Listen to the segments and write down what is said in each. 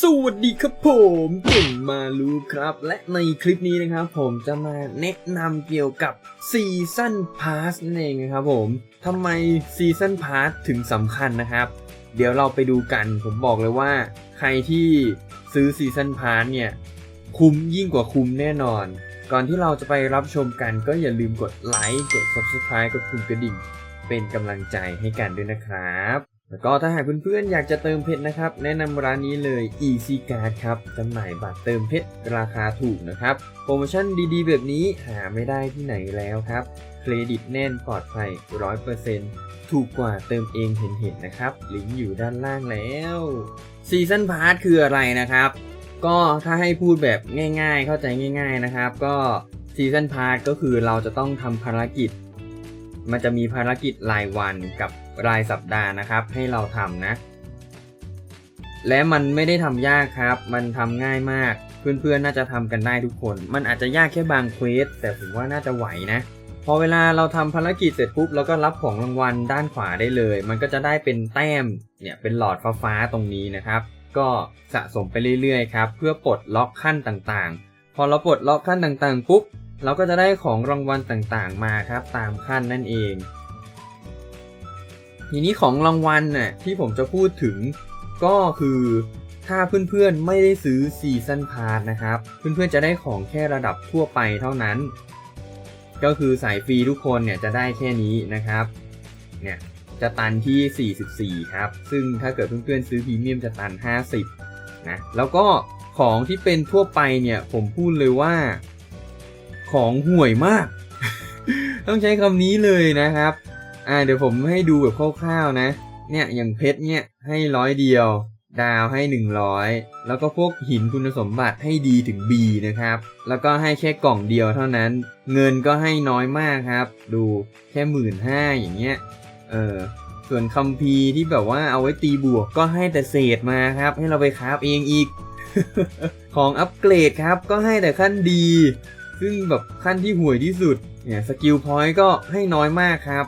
สวัสดีครับผมเก่งมารู้ครับ และในคลิปนี้นะครับ ผมจะมาแนะนำเกี่ยวกับซีซันพาสนั่นเองนะครับผมทำไมซีซันพาสถึงสำคัญนะครับ เดี๋ยวเราไปดูกันผมบอกเลยว่า ใครที่ซื้อซีซันพาสเนี่ย คุ้มยิ่งกว่าคุ้มแน่นอน ก่อนที่เราจะไปรับชมกันก็อย่าลืมกดไลค์กด Subscribe กดปุ่มกระดิ่ง เป็นกำลังใจให้กันด้วยนะครับ แล้วก็ถ้าหากเพื่อนๆอยากจะเติมเพชรนะครับ แนะนำร้านนี้เลย Easy Card ครับจำหน่ายบัตรเติมเพชรราคาถูกนะครับ โปรโมชั่นดีๆ แบบนี้หาไม่ได้ที่ไหนแล้วครับ เครดิตแน่นปลอดภัย 100%ถูกกว่าเติมเองเห็นๆนะครับ ลิงก์อยู่ด้านล่างแล้วซีซันพาร์ทคืออะไรนะครับ ก็ถ้าให้พูดแบบง่าย ๆ เข้าใจง่าย ๆนะครับ ก็ซีซันพาร์ทก็คือเราจะต้องทำภารกิจ มันจะมีภารกิจรายวันกับ รายสัปดาห์นะครับ ให้เราทำนะ และมันไม่ได้ทำยากครับ มันทำง่ายมาก เพื่อนๆ น่าจะทำกันได้ทุกคน มันอาจจะยากแค่บางเควสแต่ผมว่าน่าจะไหวนะ พอเวลาเราทำภารกิจเสร็จปุ๊บเราก็รับของรางวัลด้านขวาได้เลย มันก็จะได้เป็นแต้ม เนี่ยเป็นหลอดฟ้าๆตรงนี้นะครับ ก็สะสมไปเรื่อยๆครับ เพื่อปลดล็อกขั้นต่างๆ พอเราปลดล็อกขั้นต่างๆปุ๊บเราก็จะได้ของรางวัลต่างๆมาครับ ตามขั้นนั่นเอง ทีนี้ของรางวัลน่ะที่ผมจะพูดถึงก็คือถ้าเพื่อนๆไม่ได้ซื้อซีซันพาร์นะครับ เพื่อนๆจะได้ของแค่ระดับทั่วไปเท่านั้น ก็คือสายฟรีทุกคนเนี่ยจะได้แค่นี้นะครับเนี่ยจะตันที่ 44 ครับ ซึ่งถ้าเกิดเพื่อนๆซื้อพรีเมียมจะตัน 50 นะ แล้วก็ของที่เป็นทั่วไปเนี่ยผมพูดเลยว่า ของห่วยมาก ต้องใช้คำนี้เลยนะครับ อ่าเดี๋ยวผมให้ดูแบบคร่าวๆนะ เนี่ยอย่างเพชรเนี่ยให้ร้อยเดียว ดาวให้ 100 แล้วก็พวกหินคุณสมบัติให้ดีถึง B นะครับ แล้วก็ให้แค่กล่องเดียวเท่านั้น เงินก็ให้น้อยมากครับ ดูแค่หมื่นห้าอย่างเงี้ย เออ ส่วนคัมภีร์ที่แบบว่าเอาไว้ตีบวกก็ให้แต่เศษมาครับ ให้เราไปคราฟเองอีก ของอัปเกรดครับก็ให้แต่ขั้นดี ซึ่งแบบขั้นที่ห่วยที่สุด เนี่ยสกิลพอยต์ก็ให้น้อยมากครับ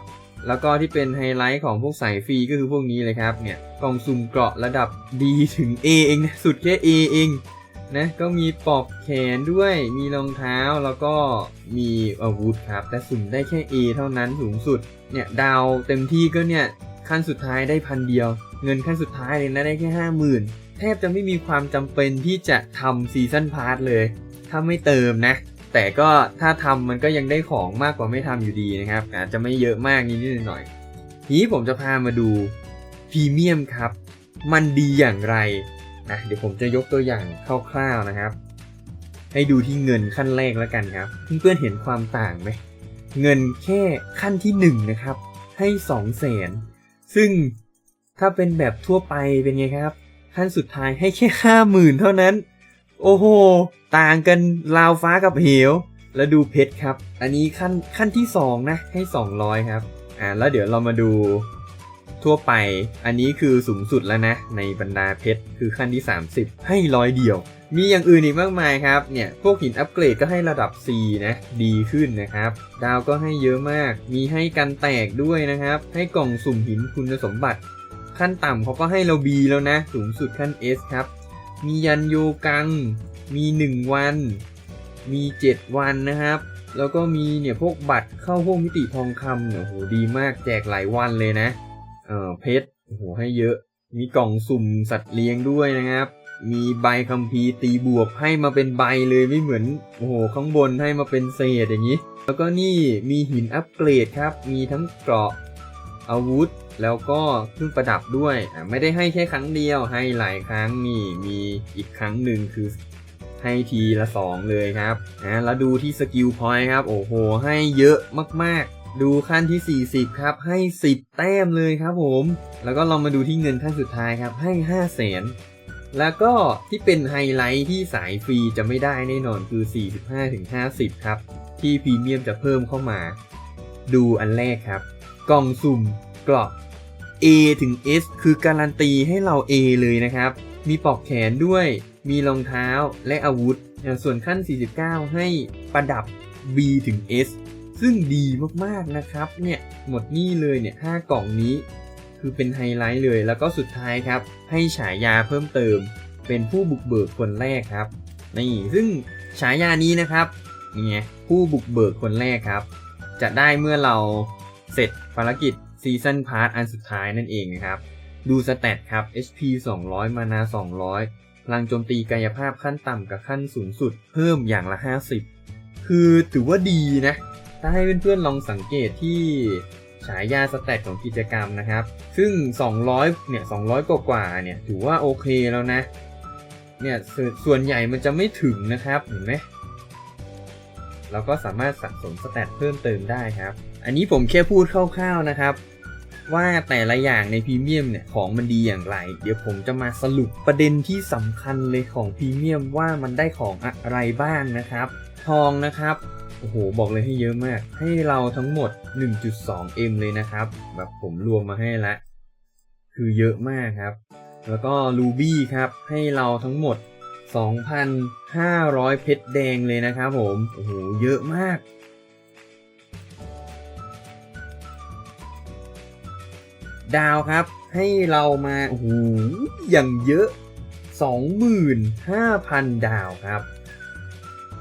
แล้วก็ที่เป็นไฮไลท์ของพวกสายฟรีก็คือพวกนี้เลยครับเนี่ยกล่องสุ่มเกราะระดับ D ถึง A เองนะสุดแค่ A เองนะก็มีปลอกแขนด้วยมีรองเท้าแล้วก็มีอาวุธครับ แต่สุ่มได้แค่ A เท่านั้นสูงสุดเนี่ยดาวเต็มที่ก็เนี่ยขั้นสุดท้ายได้พันเดียว เงินขั้นสุดท้ายเลยนะได้แค่ห้าหมื่นแทบจะไม่มีความจำเป็นที่จะทำซีซันพาร์ทเลย ถ้าไม่เติมนะ แต่ก็ถ้าทำมันก็ยังได้ของมากกว่าไม่ทำอยู่ดีนะครับ อาจจะไม่เยอะมากนิดนิดหน่อยทีนี้ผมจะพามาดูพรีเมียมครับ มันดีอย่างไรนะเดี๋ยวผมจะยกตัวอย่างคร่าวๆนะครับ ให้ดูที่เงินขั้นแรกแล้วกันครับเพื่อนๆเห็นความต่างไหมเงินแค่ขั้นที่หนึ่งนะครับให้สองแสนซึ่งถ้าเป็นแบบทั่วไปเป็นไงครับ ขั้นสุดท้ายให้แค่ห้าหมื่นเท่านั้น โอ้โห ต่างกันราวฟ้ากับเหว แล้วดูเพชรครับ อันนี้ขั้นขั้นที่สองนะ ให้ 200 ครับ อ่า แล้วเดี๋ยวเรามาดูทั่วไป อันนี้คือสูงสุดแล้วนะ ในบรรดาเพชร คือขั้นที่ 30 ให้ร้อยเดียว มีอย่างอื่นอีกมากมายครับ เนี่ย พวกหินอัปเกรดก็ให้ระดับ C นะ ดีขึ้นนะครับ ดาวก็ให้เยอะมาก มีให้กันแตกด้วยนะครับ ให้กล่องสุ่มหินคุณสมบัติ ขั้นต่ำเขาก็ให้เรา B แล้วนะ สูงสุดขั้น S ครับ มียันโยกัง มี 1 วัน มี 7 วันนะครับ แล้วก็มีเนี่ยพวกบัตรเข้าพวกมิติทองคำเนี่ยโหดีมากแจกหลายวันเลยนะ เออเพชรโอ้โหให้เยอะ มีกล่องสุ่มสัตว์เลี้ยงด้วยนะครับ มีใบคัมภีร์ตีบวกให้มาเป็นใบเลยไม่เหมือนโอ้โหข้างบนให้มาเป็นเศษอย่างนี้ แล้วก็นี่มีหินอัปเกรดครับ มีทั้งเกราะอาวุธ แล้วก็เครื่องประดับด้วยไม่ได้ให้แค่ครั้งเดียวให้หลายครั้งนี่มีอีกครั้งหนึ่งคือให้ทีละสองเลยครับนะแล้วดูที่สกิลพอยต์ครับ โอ้โห ให้เยอะมากๆ ดูขั้นที่ 40 ครับ ให้ 10 แต้มเลยครับผม แล้วก็ลองมาดูที่เงินขั้นสุดท้ายครับ ให้ 5 0 0แสนแล้วก็ที่เป็นไฮไลท์ที่สายฟรีจะไม่ได้แน่นอนคือ 45-50 ครับ ที่พรีเมียมจะเพิ่มเข้ามา ดูอันแรกครับ กล่องสุ่มกรอบ A ถึง S คือการันตีให้เรา A เลยนะครับ มีปลอกแขนด้วย มีรองเท้าและอาวุธ ส่วนขั้น 49 ให้ประดับ B ถึง S ซึ่งดีมากๆนะครับ เนี่ยหมดนี่เลยเนี่ย5กล่องนี้ คือเป็นไฮไลท์เลย แล้วก็สุดท้ายครับ ให้ฉายาเพิ่มเติม เป็นผู้บุกเบิกคนแรกครับ นี่ ซึ่งฉายานี้นะครับนี่ไงผู้บุกเบิกคนแรกครับ จะได้เมื่อเราเสร็จภารกิจ ซีซันพาร์ทอันสุดท้ายนั่นเองนะครับ ดูสเตตครับ HP 200 มานา 200 พลังโจมตีกายภาพขั้นต่ำกับขั้นสูงสุด เพิ่มอย่างละ 50 คือถือว่าดีนะ ถ้าให้เพื่อนๆลองสังเกตที่ฉายาสแตทของกิจกรรมนะครับ ซึ่ง 200 เนี่ย 200 กว่ากว่าเนี่ย ถือว่าโอเคแล้วนะ เนี่ยสส่วนใหญ่มันจะไม่ถึงนะครับ เห็นไหม เราก็สามารถสะสมสแตทเพิ่มเติมได้ครับ อันนี้ผมแค่พูดคร่าวๆนะครับ ว่าแต่ละอย่างในพรีเมียมเนี่ยของมันดีอย่างไร เดี๋ยวผมจะมาสรุปประเด็นที่สำคัญเลยของพรีเมียมว่ามันได้ของอะไรบ้างนะครับ ทองนะครับโอ้โหบอกเลยให้เยอะมาก ให้เราทั้งหมด 1.2M เลยนะครับ แบบผมรวมมาให้ละ คือเยอะมากครับ แล้วก็รูบี้ครับ ให้เราทั้งหมด 2,500 เพชรแดงเลยนะครับผม โอ้โห เยอะมาก ดาวครับ ให้เรามาโอ้โหอย่างเยอะ 25,000 ดาวครับ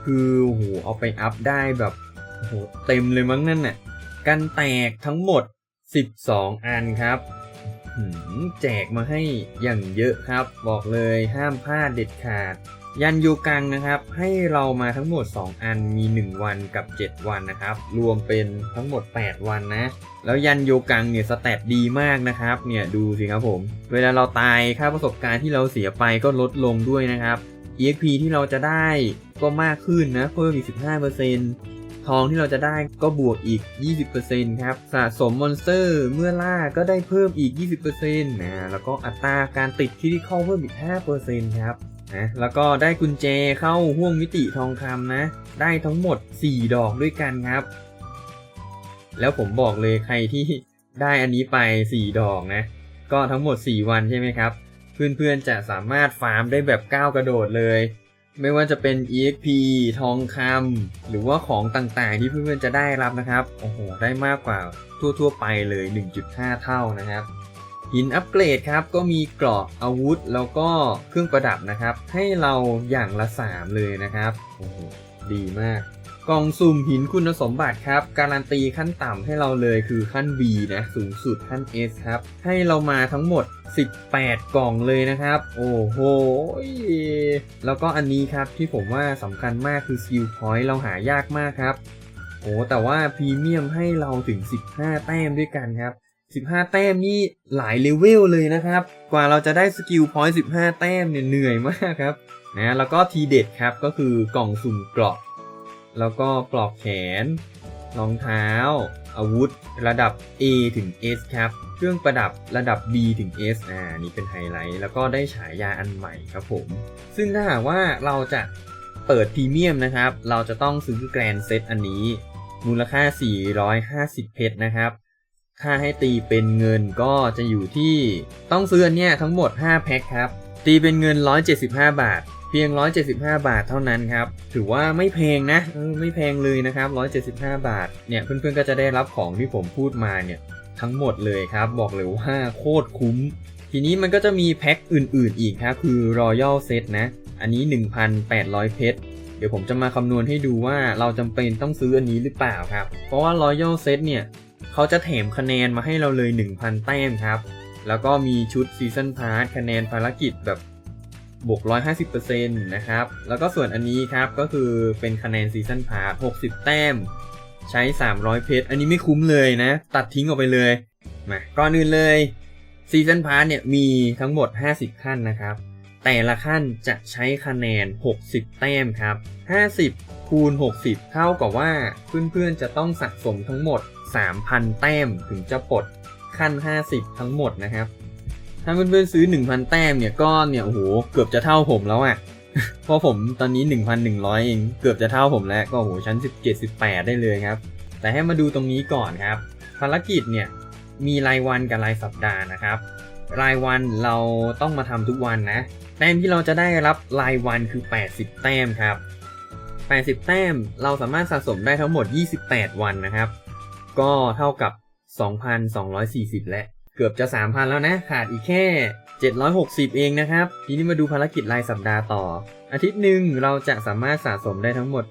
คือโอ้โหเอาไปอัพได้แบบโอ้โหเต็มเลยมั้งนั่นน่ะกันแตกทั้งหมด 12 อันครับแจกมาให้อย่างเยอะครับ บอกเลยห้ามพลาดเด็ดขาด ยันยูกังนะครับ ให้เรามาทั้งหมด 2 อันมี 1 วันกับ 7 วันนะครับ รวมเป็นทั้งหมด 8 วันนะ แล้วยันโยกังเนี่ยสแตทดีมากนะครับเนี่ยดูสิครับผม เวลาเราตายค่าประสบการณ์ที่เราเสียไปก็ลดลงด้วยนะครับ EXP ที่เราจะได้ก็มากขึ้นนะ เพิ่มอีก 15%ทองที่เราจะได้ก็บวกอีก 20%ครับ สะสมมอนสเตอร์เมื่อล่าก็ได้เพิ่มอีก 20%นะแล้วก็อัตราการติดคิริคอลเพิ่มอีก 5%ครับ นะแล้วก็ได้กุญแจเข้าห่วงมิติทองคำนะ ได้ทั้งหมด 4 ดอกด้วยกันครับ แล้วผมบอกเลยใครที่ได้อันนี้ไป 4 ดอกนะ ก็ทั้งหมด 4 วันใช่ไหมครับ เพื่อนๆจะสามารถฟาร์มได้แบบก้าวกระโดดเลย ไม่ว่าจะเป็น EXP ทองคำหรือว่าของต่างๆที่เพื่อนๆจะได้รับนะครับ โอ้โห ได้มากกว่าทั่วๆไปเลย 1.5 เท่านะครับ หินอัปเกรดครับก็มีเกราะอาวุธแล้วก็เครื่องประดับนะครับ ให้เราอย่างละ 3 เลยนะครับโอ้โหดีมาก กล่องสุ่มหินคุณสมบัติครับ การันตีขั้นต่ำให้เราเลยคือขั้น V นะสูงสุดขั้น S ครับ ให้เรามาทั้งหมด 18 กล่องเลยนะครับ โอ้โหแล้วก็อันนี้ครับที่ผมว่าสำคัญมากคือสกิลพอยต์เราหายากมากครับโอ้แต่ว่าพรีเมียมให้เราถึง 15 แต้มด้วยกันครับ 15 แต้มนี่หลายเลเวลเลยนะครับ กว่าเราจะได้สกิลพอยต์15 แต้มเนี่ยเหนื่อยมากครับนะแล้วก็ทีเด็ดครับก็คือกล่องสุ่มเกราะแล้วก็ปลอกแขน รองเท้า อาวุธ ระดับ A ถึง S ครับ เครื่องประดับระดับ B ถึง S อ่านี่เป็นไฮไลท์ แล้วก็ได้ฉายาอันใหม่ครับผม ซึ่งถ้าหากว่าเราจะเปิดพรีเมียมนะครับ เราจะต้องซื้อแกรนเซตอันนี้ มูลค่า 450 เพชรนะครับ ถ้าให้ตีเป็นเงินก็จะอยู่ที่ต้องซื้อเนี้ยทั้งหมด 5 แพ็คครับ ตีเป็นเงิน 175 บาท เพียง 175 บาทเท่านั้นครับ ถือว่าไม่แพงนะออไม่แพงเลยนะครับ 175 บาท เนี่ยเพื่อนๆก็จะได้รับของที่ผมพูดมาเนี่ยทั้งหมดเลยครับ บอกเลยว่าโคตรคุ้ม ทีนี้มันก็จะมีแพ็คอื่นๆอีกครับ คือ Royal Set นะ อันนี้ 1,800 เพชรเดี๋ยวผมจะมาคำนวณให้ดูว่าเราจำเป็นต้องซื้ออันนี้หรือเปล่าครับ เพราะว่า Royal Set เนี่ย เขาจะแถมคะแนนมาให้เราเลย 1,000 แต้มครับ แล้วก็มีชุด Season Pass คะแนนภารกิจแบบบวก 150%นะครับ แล้วก็ส่วนอันนี้ครับก็คือเป็นคะแนน Season Pass 60 แต้ม ใช้ 300 เพชร อันนี้ไม่คุ้มเลยนะ ตัดทิ้งออกไปเลย มาก่อนอื่นเลย Season Pass เนี่ยมีทั้งหมด 50 ขั้นนะครับ แต่ละขั้นจะใช้คะแนน 60 แต้มครับ 50 คูณ 60 เท่ากับว่าเพื่อนๆจะต้องสะสมทั้งหมด 3,000 แต้มถึงจะปลดขั้น 50 ทั้งหมดนะครับ ถ้าเพื่อนๆซื้อ 1,000 แต้มเนี่ยก็เนี่ยโอ้โหเกือบจะเท่าผมแล้วอะ่ะเพราะผมตอนนี้ 1,100 เองเกือบจะเท่าผมแล้วก็โอ้โหชั้น 17 18 ได้เลยครับ แต่ให้มาดูตรงนี้ก่อนครับ ภารกิจเนี่ยมีรายวันกับรายสัปดาห์นะครับ รายวันเราต้องมาทำทุกวันนะ แต้มที่เราจะได้รับรายวันคือ 80 แต้มครับ 80 แต้มเราสามารถสะสมได้ทั้งหมด 28 วันนะครับ ก็เท่ากับ 2,240 และ เกือบจะ 3,000 แล้วนะ ขาดอีกแค่ 760 เองนะครับ ทีนี้มาดูภารกิจรายสัปดาห์ต่อ อาทิตย์หนึ่งเราจะสามารถสะสมได้ทั้งหมด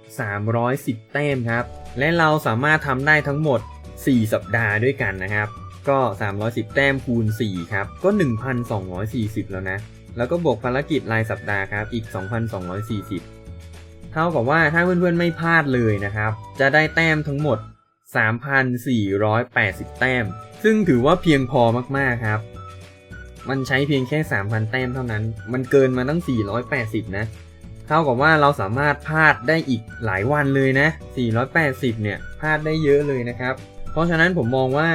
310 แต้มครับ และเราสามารถทำได้ทั้งหมด 4 สัปดาห์ด้วยกันนะครับ ก็ 310 แต้มคูณ 4 ครับ ก็ 1,240 แล้วนะ แล้วก็บวกภารกิจรายสัปดาห์ครับ อีก 2,240 เท่ากับว่าถ้าเพื่อนๆไม่พลาดเลยนะครับ จะได้แต้มทั้งหมด 3,480 แต้ม ซึ่งถือว่าเพียงพอมากๆครับ มันใช้เพียงแค่ 3,000 แต้มเท่านั้น มันเกินมาตั้ง 480 นะเท่ากับว่าเราสามารถพลาดได้อีกหลายวันเลยนะ 480 เนี่ยพลาดได้เยอะเลยนะครับ เพราะฉะนั้นผมมองว่า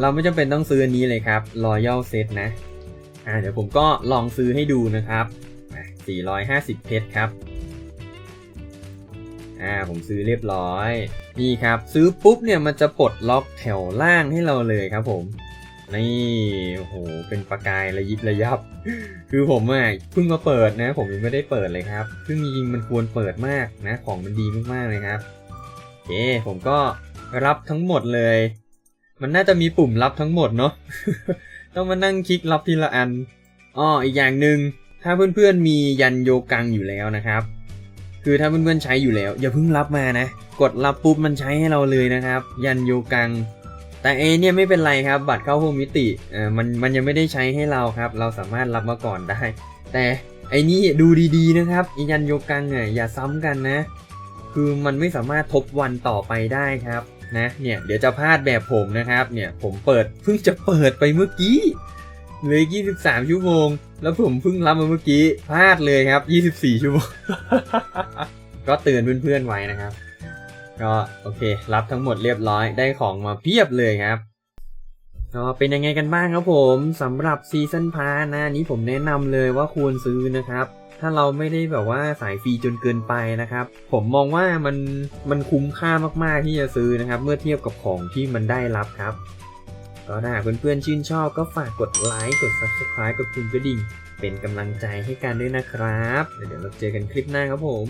เราไม่จำเป็นต้องซื้ออันนี้เลยครับ Royal Set นะ อ่าเดี๋ยวผมก็ลองซื้อให้ดูนะครับอะ450 เพชรครับ อ่าผมซื้อเรียบร้อย นี่ครับ ซื้อปุ๊บเนี่ยมันจะปลดล็อกแถวล่างให้เราเลยครับผมนี่โหเป็นประกายระยิบระยับ คือผมอะเพิ่งมาเปิดนะ ผมยังไม่ได้เปิดเลยครับซึ่งจริงๆมันควรเปิดมากนะ ของมันดีมากๆเลยครับโอเคผมก็รับทั้งหมดเลย มันน่าจะมีปุ่มรับทั้งหมดเนาะต้องมานั่งคลิกรับทีละอันอ้ออีกอย่างหนึ่งถ้าเพื่อนๆมียันโยกังอยู่แล้วนะครับ คือถ้าเพื่อนๆใช้อยู่แล้ว อย่าเพิ่งรับมานะ กดรับปุ๊บมันใช้ให้เราเลยนะครับ ยันโยกัง แต่เอเนี่ยไม่เป็นไรครับ บัตรเข้าพวกมิติเออมันมันยังไม่ได้ใช้ให้เราครับ เราสามารถรับมาก่อนได้ แต่ไอ้นี่ดูดีๆนะครับอียันโยกังเนี่ยอย่าซ้ำกันนะ คือมันไม่สามารถทบวันต่อไปได้ครับนะเนี่ยเดี๋ยวจะพลาดแบบผมนะครับเนี่ยผมเปิดเพิ่งจะเปิดไปเมื่อกี้เหลย23ชั่วโมง แล้วผมเพิ่งรับมาเมื่อกี้พลาดเลยครับ 24 ชั่วโมง ก็เตือนเพื่อนๆไว้นะครับ ก็โอเค รับทั้งหมดเรียบร้อยได้ของมาเพียบเลยครับก็เป็นยังไงกันบ้างครับผมสำหรับซีซันพาร์นะอันนี้ผมแนะนำเลยว่าควรซื้อนะครับ ถ้าเราไม่ได้แบบว่าสายฟรีจนเกินไปนะครับ ผมมองว่ามันมันคุ้มค่ามากๆที่จะซื้อนะครับ เมื่อเทียบกับของที่มันได้รับครับ ก็ถ้าเพื่อนๆชื่นชอบก็ฝากกดไลค์กด Subscribe กดปุ่มกระดิ่ง เป็นกำลังใจให้กันด้วยนะครับ เดี๋ยวเราเจอกันคลิปหน้าครับผม